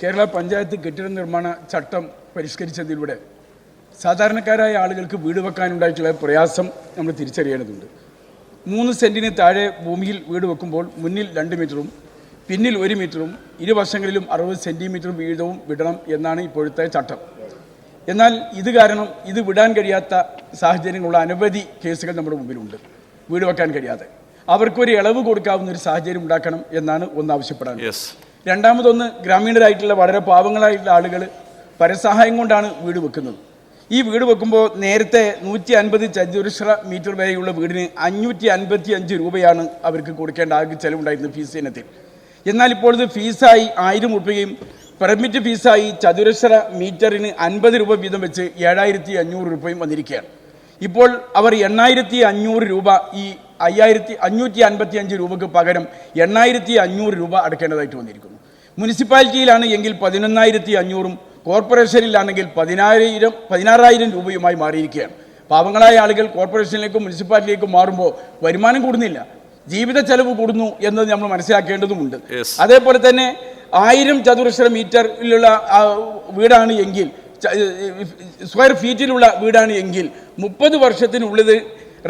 കേരള പഞ്ചായത്ത് കെട്ടിട നിർമ്മാണ ചട്ടം പരിഷ്കരിച്ചതിലൂടെ സാധാരണക്കാരായ ആളുകൾക്ക് വീട് വെക്കാനുണ്ടായിട്ടുള്ള പ്രയാസം നമ്മൾ തിരിച്ചറിയേണ്ടതുണ്ട്. മൂന്ന് സെന്റിന് താഴെ ഭൂമിയിൽ വീട് വെക്കുമ്പോൾ മുന്നിൽ രണ്ട് മീറ്ററും പിന്നിൽ ഒരു മീറ്ററും ഇരുവശങ്ങളിലും അറുപത് സെന്റിമീറ്റർ വീതവും വിടണം എന്നാണ് ഇപ്പോഴത്തെ ചട്ടം. എന്നാൽ ഇത് കാരണം ഇത് വിടാൻ കഴിയാത്ത സാഹചര്യങ്ങളുള്ള അനവധി കേസുകൾ നമ്മുടെ മുമ്പിലുണ്ട്. വീട് വെക്കാൻ കഴിയാതെ. അവർക്കൊരു ഇളവ് കൊടുക്കാവുന്ന ഒരു സാഹചര്യം ഉണ്ടാക്കണം എന്നാണ് ഒന്ന് ആവശ്യപ്പെടാൻ രണ്ടാമതൊന്ന് ഗ്രാമീണരായിട്ടുള്ള വളരെ പാവങ്ങളായിട്ടുള്ള ആളുകൾ പരസഹായം കൊണ്ടാണ് വീട് വെക്കുന്നത്. ഈ വീട് വെക്കുമ്പോൾ നേരത്തെ നൂറ്റി അൻപത് ചതുരശ്ര മീറ്റർ വരെയുള്ള വീടിന് അഞ്ഞൂറ്റി അൻപത്തി അഞ്ച് രൂപയാണ് അവർക്ക് കൊടുക്കേണ്ട ആകെ ചെലവുണ്ടായിരുന്നത് ഫീസ് ഇനത്തിൽ. എന്നാൽ ഇപ്പോൾ ഇത് ഫീസായി ആയിരം രൂപയും പെർമിറ്റ് ഫീസായി ചതുരശ്ര മീറ്ററിന് അൻപത് രൂപ വീതം വെച്ച് ഏഴായിരത്തി അഞ്ഞൂറ് രൂപയും വന്നിരിക്കുകയാണ്. ഇപ്പോൾ അവർ എണ്ണായിരത്തി അഞ്ഞൂറ് രൂപ ഈ അയ്യായിരത്തി അഞ്ഞൂറ്റി അൻപത്തി അഞ്ച് രൂപയ്ക്ക് പകരം എണ്ണായിരത്തി അഞ്ഞൂറ് രൂപ അടക്കേണ്ടതായിട്ട് വന്നിരിക്കുന്നു. മുനിസിപ്പാലിറ്റിയിലാണ് എങ്കിൽ പതിനൊന്നായിരത്തി അഞ്ഞൂറും കോർപ്പറേഷനിലാണെങ്കിൽ പതിനായിരം പതിനാറായിരം രൂപയുമായി മാറിയിരിക്കുകയാണ്. പാവങ്ങളായ ആളുകൾ കോർപ്പറേഷനിലേക്കും മുനിസിപ്പാലിറ്റിയിലേക്കും മാറുമ്പോൾ വരുമാനം കൂടുന്നില്ല. ജീവിത ചെലവ് കൂടുന്നു എന്നത് നമ്മൾ മനസ്സിലാക്കേണ്ടതുമുണ്ട്. അതേപോലെ തന്നെ ആയിരം ചതുരശ്ര മീറ്ററിലുള്ള വീടാണ് എങ്കിൽ സ്ക്വയർ ഫീറ്റിലുള്ള വീടാണ് എങ്കിൽ മുപ്പത് വർഷത്തിനുള്ളിൽ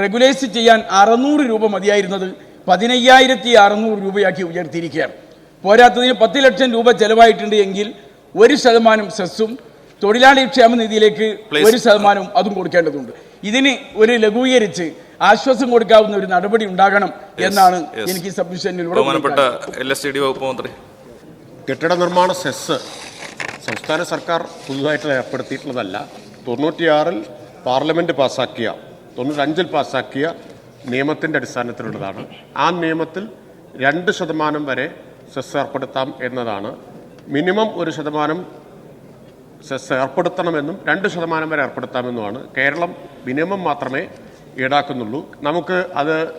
റെഗുലേറ്റ് ചെയ്യാൻ അറുന്നൂറ് രൂപ മതിയായിരുന്നത് പതിനയ്യായിരത്തി അറുന്നൂറ് രൂപയാക്കി ഉയർത്തിയിരിക്കുകയാണ്. പോരാത്തതിന് പത്ത് ലക്ഷം രൂപ ചെലവായിട്ടുണ്ട് എങ്കിൽ ഒരു ശതമാനം സെസ്സും തൊഴിലാളി ക്ഷേമ നിധിയിലേക്ക് ഒരു ശതമാനവും അതും കൊടുക്കേണ്ടതുണ്ട്. ഇതിന് ഒരു ലഘൂകരിച്ച് ആശ്വാസം കൊടുക്കാവുന്ന ഒരു നടപടി ഉണ്ടാകണം എന്നാണ് എനിക്ക് സബ്മിഷനിലൂടെ വകുപ്പ് മന്ത്രി. കെട്ടിട നിർമ്മാണ സെസ് സംസ്ഥാന സർക്കാർ പുതുതായിട്ട് ഏർപ്പെടുത്തിയിട്ടുള്ളതല്ല. തൊണ്ണൂറ്റിയാറിൽ പാർലമെന്റ് പാസ്സാക്കിയ തൊണ്ണൂറ്റഞ്ചിൽ പാസ്സാക്കിയ നിയമത്തിന്റെ അടിസ്ഥാനത്തിലുള്ളതാണ്. ആ നിയമത്തിൽ രണ്ട് ശതമാനം വരെ സെസ് ഏർപ്പെടുത്താം എന്നതാണ്. മിനിമം ഒരു ശതമാനം സെസ് ഏർപ്പെടുത്തണമെന്നും രണ്ട് ശതമാനം വരെ ഏർപ്പെടുത്താമെന്നുമാണ്. കേരളം മിനിമം മാത്രമേ ഈടാക്കുന്നുള്ളൂ. നമുക്ക് അത്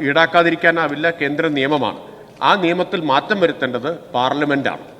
ഈടാക്കാതിരിക്കാനാവില്ല. കേന്ദ്ര നിയമമാണ്. ആ നിയമത്തിൽ മാറ്റം വരുത്തേണ്ടത് പാർലമെന്റാണ്